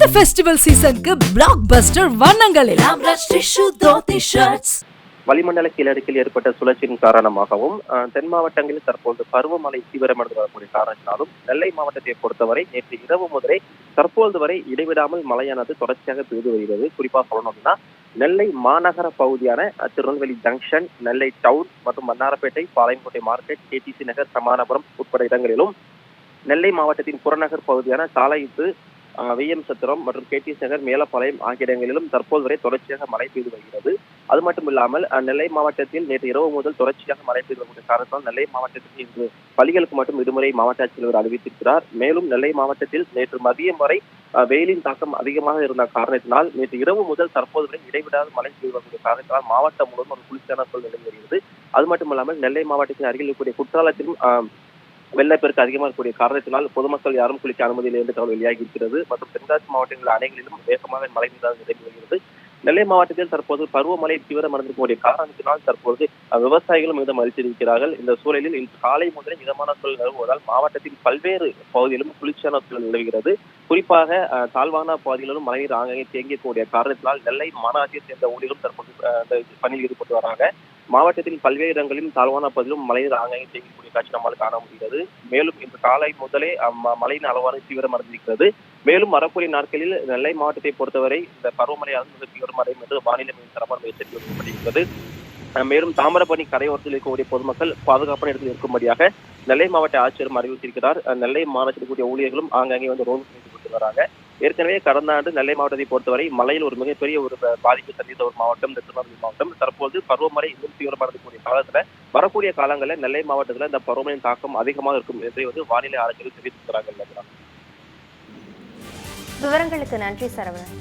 இந்த ஃபெஸ்டிவல் சீசனுக்கு பிளாக் பஸ்டர் வண்ணங்களில். வளிமண்டல கீழடுக்கில் ஏற்பட்ட சுழற்சியின் காரணமாகவும் தென் மாவட்டங்களில் தற்போது பருவமழை தீவிரமடைந்து வரக்கூடிய காரணத்தினாலும் நெல்லை மாவட்டத்தை பொறுத்தவரை நேற்று இரவு முதலே தற்போது வரை இடைவிடாமல் மழையானது தொடர்ச்சியாக பெய்து வருகிறது. குறிப்பாக சொல்லணும் அப்படின்னா நெல்லை மாநகர பகுதியான திருநெல்வேலி ஜங்ஷன் நெல்லை டவுன் மற்றும் மன்னாரப்பேட்டை பாளையங்கோட்டை மார்க்கெட் கேடிசி நகர் சமானபுரம் உட்பட இடங்களிலும் நெல்லை மாவட்டத்தின் புறநகர் பகுதியான சாலையுத்து விஎம் சத்திரம் மற்றும் கேடிஎஸ் நகர் மேலப்பாளையம் ஆகிய இடங்களிலும் தற்போது வரை தொடர்ச்சியாக மழை பெய்து வருகிறது. அது மட்டும் இல்லாமல் நெல்லை மாவட்டத்தில் நேற்று இரவு முதல் தொடர்ச்சியாக மழை பெய்து வரக்கூடிய காரணத்தால் நெல்லை மாவட்டத்தில் இன்று பள்ளிகளுக்கு மட்டும் விடுமுறை மாவட்ட ஆட்சியர் அறிவித்திருக்கிறார். மேலும் நெல்லை மாவட்டத்தில் நேற்று மதியம் வரை அஹ், வெயிலின் தாக்கம் அதிகமாக இருந்த காரணத்தினால் நேற்று இரவு முதல் தற்போது வரை இடைவிடாத மழை பெய்து வரக்கூடிய காரணத்தினால் மாவட்டம் முழுவதும் ஒரு குளிர்ச்சியான சூழல் நிலவி வருகிறது. அது மட்டும் இல்லாமல் நெல்லை மாவட்டத்தின் அருகில் இருக்கக்கூடிய குற்றாலத்திலும் வெள்ளப்பெருக்கு அதிகமாக இருக்கக்கூடிய காரணத்தினால் பொதுமக்கள் யாரும் குளிக்க அனுமதி இல்லை என்று தகவல் வெளியாகி இருக்கிறது. மற்றும் தென்காசி மாவட்டங்களில் அணைகளிலும் வேகமாக மழை நீராக நிரம்பி வருகிறது நெல்லை மாவட்டத்தில் தற்போது பருவமழை தீவிரமடைந்திருக்கக்கூடிய காரணத்தினால் தற்போது அஹ், விவசாயிகளும் மிதம் அளித்திருக்கிறார்கள் இந்த சூழலில் இன்று காலை முதலே மிதமான சூழல் நிலவுவதால் மாவட்டத்தின் பல்வேறு பகுதிகளிலும் குளிர்ச்சியான சூழல் நிலவுகிறது. குறிப்பாக தாழ்வான பகுதிகளிலும் மழைநீர் ஆங்காங்கே தேங்கியக்கூடிய காரணத்தினால் நெல்லை மாநாட்டை சேர்ந்த ஊழியர்களும் தற்போது பணியில் ஈடுபட்டு வராங்க. மாவட்டத்தின் பல்வேறு இடங்களிலும் தாழ்வான பகுதியிலும் மழைநீர் ஆங்காங்கே தேங்கக்கூடிய காட்சி நம்மால் காண முடிகிறது. மேலும் இன்று காலை முதலே மழையின் அளவான தீவிரமடைந்திருக்கிறது மேலும் வரக்கூடிய நாட்களில் நெல்லை மாவட்டத்தை பொறுத்தவரை இந்த பருவமழையானது மிக தீவிரமடையும் என்று வானிலை மையம் தரமான எச்சரிக்கை விடுக்கப்பட்டிருக்கிறது மேலும் தாமிரபரணி கரையோரத்தில் இருக்கக்கூடிய பொதுமக்கள் பாதுகாப்பான இடத்தில் இருக்கும்படியாக நெல்லை மாவட்ட ஆட்சியரும் அறிவித்திருக்கிறார் நெல்லை மாவட்டத்தில் கூடிய ஊழியர்களும் ஆங்காங்கே வந்து ரோடு ஈடுபட்டு வராங்க. ஏற்கனவே கடந்த ஆண்டு நெல்லை மாவட்டத்தை பொறுத்தவரை மழையில் ஒரு மிகப்பெரிய ஒரு பாதிப்பு சந்தித்த ஒரு மாவட்டம் இந்த திருநெல்வேலி மாவட்டம். தற்போது பருவமழை இன்னும் தீவிரமடையக்கூடிய காலத்துல வரக்கூடிய காலங்களில் நெல்லை மாவட்டத்துல இந்த பருவமழையின் தாக்கம் அதிகமாக இருக்கும் என்று வந்து வானிலை ஆராய்ச்சிகள் தெரிவித்திருக்கிறாங்க இல்லைங்களா? விவரங்களுக்கு நன்றி சரவணன்.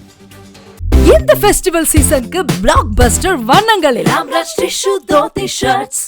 இந்த ஃபெஸ்டிவல் சீசனுக்கு பிளாக் பஸ்டர் தோத்தி ஷர்ட்ஸ்